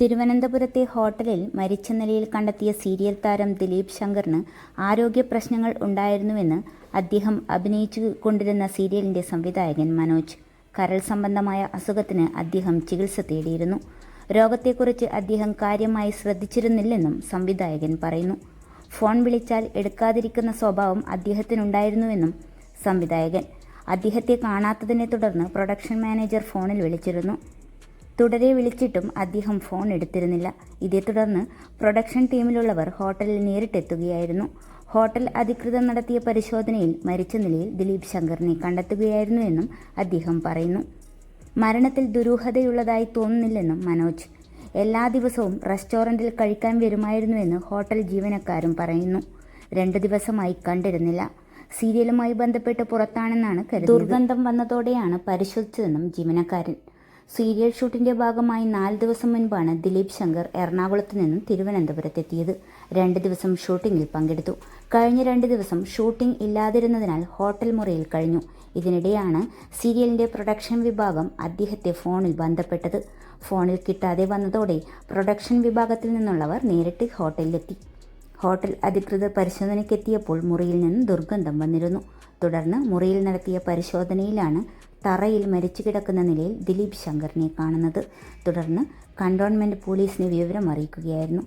തിരുവനന്തപുരത്തെ ഹോട്ടലിൽ മരിച്ച നിലയിൽ കണ്ടെത്തിയ സീരിയൽ താരം ദിലീപ് ശങ്കറിന് ആരോഗ്യ പ്രശ്നങ്ങൾ ഉണ്ടായിരുന്നുവെന്ന് അദ്ദേഹം അഭിനയിച്ചു കൊണ്ടിരുന്ന സീരിയലിന്റെ സംവിധായകൻ മനോജ്. കരൾ സംബന്ധമായ അസുഖത്തിന് അദ്ദേഹം ചികിത്സ തേടിയിരുന്നു. രോഗത്തെക്കുറിച്ച് അദ്ദേഹം കാര്യമായി ശ്രദ്ധിച്ചിരുന്നില്ലെന്നും സംവിധായകൻ പറയുന്നു. ഫോൺ വിളിച്ചാൽ എടുക്കാതിരിക്കുന്ന സ്വഭാവം അദ്ദേഹത്തിനുണ്ടായിരുന്നുവെന്നും സംവിധായകൻ. അദ്ദേഹത്തെ കാണാത്തതിനെ തുടർന്ന് പ്രൊഡക്ഷൻ മാനേജർ ഫോണിൽ വിളിച്ചിരുന്നു. തുടരെ വിളിച്ചിട്ടും അദ്ദേഹം ഫോൺ എടുത്തിരുന്നില്ല. ഇതേ തുടർന്ന് പ്രൊഡക്ഷൻ ടീമിലുള്ളവർ ഹോട്ടലിൽ നേരിട്ടെത്തുകയായിരുന്നു. ഹോട്ടൽ അധികൃതർ നടത്തിയ പരിശോധനയിൽ മരിച്ച നിലയിൽ ദിലീപ് ശങ്കറിനെ കണ്ടെത്തുകയായിരുന്നുവെന്നും അദ്ദേഹം പറയുന്നു. മരണത്തിൽ ദുരൂഹതയുള്ളതായി തോന്നുന്നില്ലെന്നും മനോജ്. എല്ലാ ദിവസവും റെസ്റ്റോറന്റിൽ കഴിക്കാൻ വരുമായിരുന്നുവെന്ന് ഹോട്ടൽ ജീവനക്കാരും പറയുന്നു. രണ്ടു ദിവസമായി കണ്ടിരുന്നില്ല. സീരിയലുമായി ബന്ധപ്പെട്ട് പുറത്താണെന്നാണ് കരുതുന്നത് ദുർഗന്ധം വന്നതോടെയാണ് പരിശോധിച്ചതെന്നും ജീവനക്കാരൻ സീരിയൽ ഷൂട്ടിന്റെ ഭാഗമായി നാല് ദിവസം മുൻപാണ് ദിലീപ് ശങ്കർ എറണാകുളത്ത് നിന്നും തിരുവനന്തപുരത്തെത്തിയത്. രണ്ട് ദിവസം ഷൂട്ടിംഗിൽ പങ്കെടുത്തു. കഴിഞ്ഞ രണ്ട് ദിവസം ഷൂട്ടിംഗ് ഇല്ലാതിരുന്നതിനാൽ ഹോട്ടൽ മുറിയിൽ കഴിഞ്ഞു. ഇതിനിടെയാണ് സീരിയലിന്റെ പ്രൊഡക്ഷൻ വിഭാഗം അദ്ദേഹത്തെ ഫോണിൽ ബന്ധപ്പെട്ടത്. ഫോണിൽ കിട്ടാതെ വന്നതോടെ പ്രൊഡക്ഷൻ വിഭാഗത്തിൽ നിന്നുള്ളവർ നേരിട്ട് ഹോട്ടലിലെത്തി. ഹോട്ടൽ അധികൃതർ പരിശോധനയ്ക്കെത്തിയപ്പോൾ മുറിയിൽ നിന്ന് ദുർഗന്ധം വന്നിരുന്നു. തുടർന്ന് മുറിയിൽ നടത്തിയ പരിശോധനയിലാണ് തറയിൽ മരിച്ചു കിടക്കുന്ന നിലയിൽ ദിലീപ് ശങ്കറിനെ കാണുന്നത് തുടർന്ന് കണ്ടോൺമെന്റ് പോലീസിനെ വിവരം അറിയിക്കുകയായിരുന്നു.